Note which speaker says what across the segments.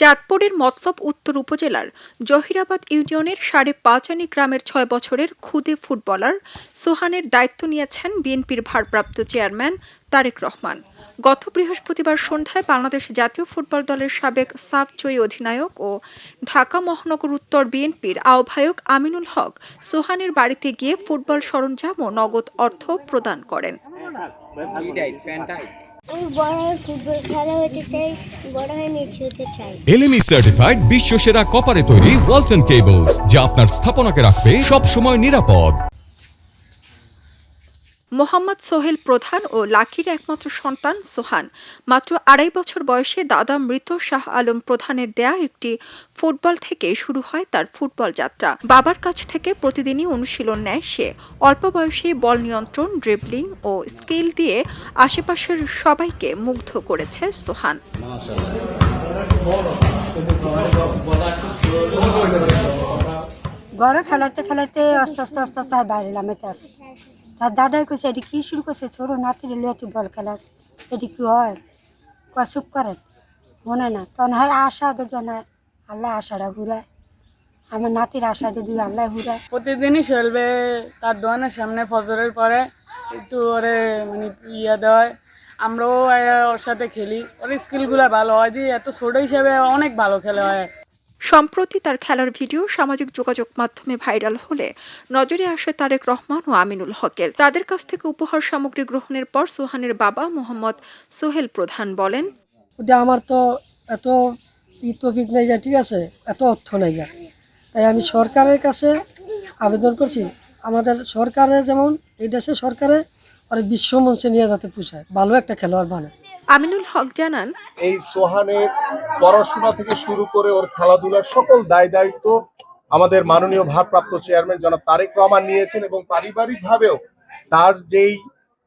Speaker 1: চাঁদপুরের মতলব উত্তর উপজেলার জহিরাবাদ ইউনিয়নের সাড়ে পাঁচানি গ্রামের ছয় বছরের খুদে ফুটবলার সোহানের দায়িত্ব নিয়েছেন বিএনপির ভারপ্রাপ্ত চেয়ারম্যান তারেক রহমান। গত বৃহস্পতিবার সন্ধ্যায় বাংলাদেশ জাতীয় ফুটবল দলের সাবেক সাফ জয়ী অধিনায়ক ও ঢাকা মহানগর উত্তর বিএনপির আহ্বায়ক আমিনুল হক সোহানের বাড়িতে গিয়ে ফুটবল সরঞ্জাম ও নগদ অর্থ প্রদান করেন।
Speaker 2: এলএমই সার্টিফাইড বিশ্ব সেরা কপারে তৈরি ওয়ালসন কেবলস যা আপনার স্থাপনাকে রাখবে সব সময় নিরাপদ।
Speaker 1: মোহাম্মদ সোহেল প্রধান ও লাকির একমাত্র সন্তান সোহান। মাত্র আড়াই বছর বয়সে দাদা মৃত শাহ আলম প্রধানের দেয়া একটি ফুটবল থেকে শুরু হয় তার ফুটবল যাত্রা। বাবার কাছ থেকে প্রতিদিনই অনুশীলন নেয় সে। অল্প বয়সে বল নিয়ন্ত্রণ ড্রিবলিং ও স্কিল দিয়ে আশেপাশের সবাইকে মুগ্ধ করেছে সোহান।
Speaker 3: ঘরে খেলাতে খেলাতে আস্তে আস্তে আস্তে আস্তে, বাইরে আসে। তার দাদাই কইছে, এটি কি শুরু করছে? ছোটো নাতির তুই বল খেলাস। এটি কি হয়? কয়, চুপ করেন, মনে না তখন হ্যাঁ আশা তো দুজন আল্লাহ আশাটা ঘুরায়। আমার নাতির আশা যদি আল্লাহ ঘুরায়।
Speaker 4: প্রতিদিনই চলবে, তার দোকানের সামনে ফজরের পরে একটু ওরে মানে ইয়ে দেওয়ায়। আমরাও ওর সাথে খেলি। ওর স্কিলগুলো ভালো হয়। যে এত ছোট হিসেবে অনেক ভালো খেলা হয়।
Speaker 1: সম্প্রতি তার খেলার ভিডিও সামাজিক যোগাযোগ মাধ্যমে ভাইরাল হলে নজরে আসে তারেক রহমান ও আমিনুল হকের। তাদের কাছ থেকে উপহার সামগ্রী গ্রহণের পর সোহানের বাবা মোহাম্মদ সোহেল প্রধান বলেন
Speaker 5: ওটা আমার তো এত ই টপিক নেই ঠিক আছে? এত অর্থ নেই তাই আমি সরকারের কাছে আবেদন করছি আমাদের সরকারে যেমন এই দেশে সরকারে আর বিশ্ব মঞ্চে নিয়ে যাতে পুষায় ভালো একটা খেলোয়াড় বানায়।
Speaker 1: আমিনুল হক জানান
Speaker 6: এই সোহানের পড়াশোনা থেকে শুরু করে ওর খেলাধুলার সকল দায় দায়িত্ব আমাদের মাননীয় ভারপ্রাপ্ত চেয়ারম্যান জনাব তারেক রহমান নিয়েছেন এবং পারিবারিকভাবেও তার যেই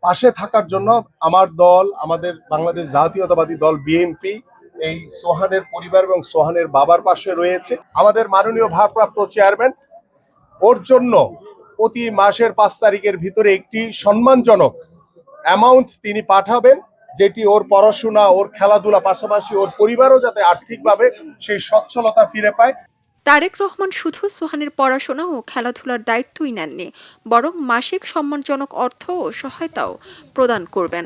Speaker 6: পাশে থাকার জন্য আমার দল, আমাদের বাংলাদেশ জাতীয়তাবাদী দল বিএনপি, এই সোহানের পরিবার এবং সোহানের বাবার পাশে রয়েছে। আমাদের মাননীয় ভারপ্রাপ্ত চেয়ারম্যান, ওর জন্য প্রতি মাসের পাঁচ তারিখের ভিতরে একটি সম্মানজনক অ্যামাউন্ট তিনি পাঠাবেন। যেটি ওর পড়াশোনা, ওর খেলাধুলা, পাশাপাশি ওর পরিবারও যাতে আর্থিকভাবে সেই সচ্ছলতা ফিরে পায়।
Speaker 1: তারেক রহমান শুধু সোহানের পড়াশোনা ও খেলাধুলার দায়িত্বই নেননি, বরং মাসিক সম্মানজনক অর্থ ও সহায়তাও প্রদান করবেন।